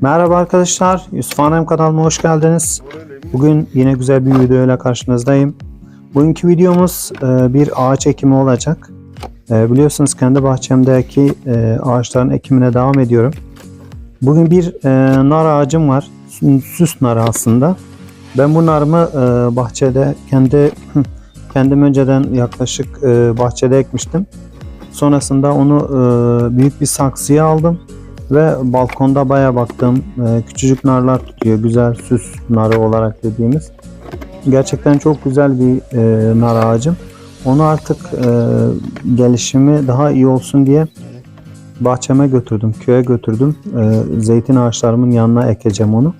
Merhaba arkadaşlar, Yusuf Hanem kanalıma hoş geldiniz. Bugün yine güzel bir videoyla karşınızdayım. Bugünkü videomuz e, bir ağaç ekimi olacak. E, Biliyorsunuz kendi bahçemdeki e, ağaçların ekimine devam ediyorum. Bugün bir nar ağacım var. Sü- Süs narı aslında. Ben bu narımı bahçede kendi kendim önceden yaklaşık bahçede ekmiştim. Sonrasında onu büyük bir saksıya aldım ve balkonda baya baktım. Ee, küçücük narlar tutuyor. Güzel süs narı olarak dediğimiz. Gerçekten çok güzel bir e, nar ağacım. Onu artık e, gelişimi daha iyi olsun diye bahçeme götürdüm, köye götürdüm. E, zeytin ağaçlarımın yanına ekeceğim onu.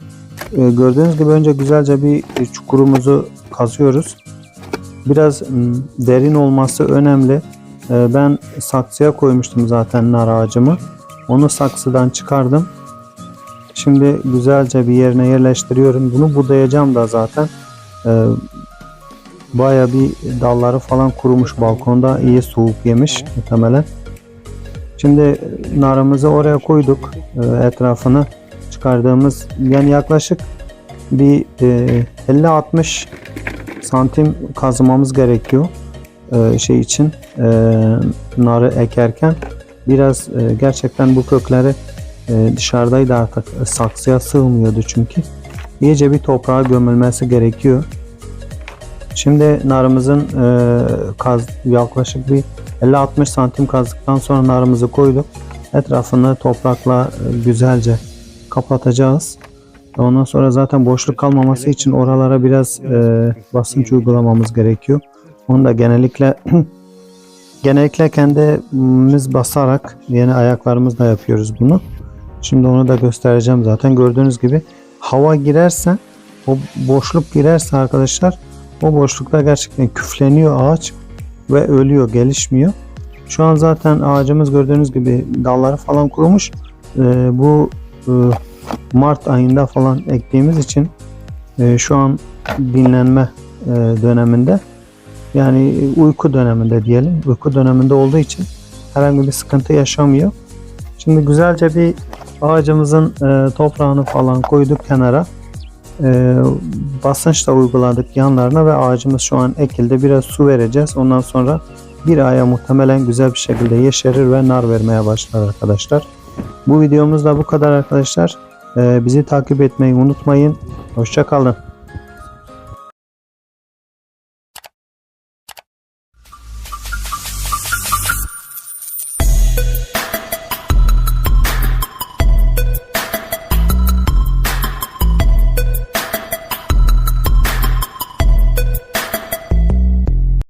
E, gördüğünüz gibi önce güzelce bir çukurumuzu kazıyoruz. Biraz derin olması önemli. E, ben saksıya koymuştum zaten nar ağacımı. Onu saksıdan çıkardım. Şimdi güzelce bir yerine yerleştiriyorum. Bunu budayacağım da zaten. Ee, Baya bir dalları falan kurumuş balkonda. iyi soğuk yemiş muhtemelen. Şimdi narımızı oraya koyduk. Ee, etrafını çıkardığımız yani yaklaşık bir e, 50-60 santim kazımamız gerekiyor e, şey için e, narı ekerken biraz e, gerçekten bu kökleri e, dışarıdaydı artık e, saksıya sığmıyordu çünkü. İyice bir toprağa gömülmesi gerekiyor. Şimdi narımızın e, kaz, yaklaşık bir 50-60 santim kazdıktan sonra narımızı koyduk. Etrafını toprakla e, güzelce kapatacağız. Ondan sonra zaten boşluk kalmaması için oralara biraz e, basınç uygulamamız gerekiyor. Onu da genellikle Genellikle kendimiz basarak yeni ayaklarımızla yapıyoruz bunu. Şimdi onu da göstereceğim zaten. Gördüğünüz gibi hava girerse o boşluk girerse arkadaşlar o boşlukta gerçekten küfleniyor ağaç ve ölüyor, gelişmiyor. Şu an zaten ağacımız gördüğünüz gibi dalları falan kurumuş. Ee, bu e, Mart ayında falan ektiğimiz için e, şu an dinlenme e, döneminde. Yani uyku döneminde diyelim. Uyku döneminde olduğu için herhangi bir sıkıntı yaşamıyor. Şimdi güzelce bir ağacımızın e, toprağını falan koyduk kenara. E, basınç da uyguladık yanlarına ve ağacımız şu an ekildi. Biraz su vereceğiz. Ondan sonra bir aya muhtemelen güzel bir şekilde yeşerir ve nar vermeye başlar arkadaşlar. Bu videomuz da bu kadar arkadaşlar. E, bizi takip etmeyi unutmayın. Hoşçakalın.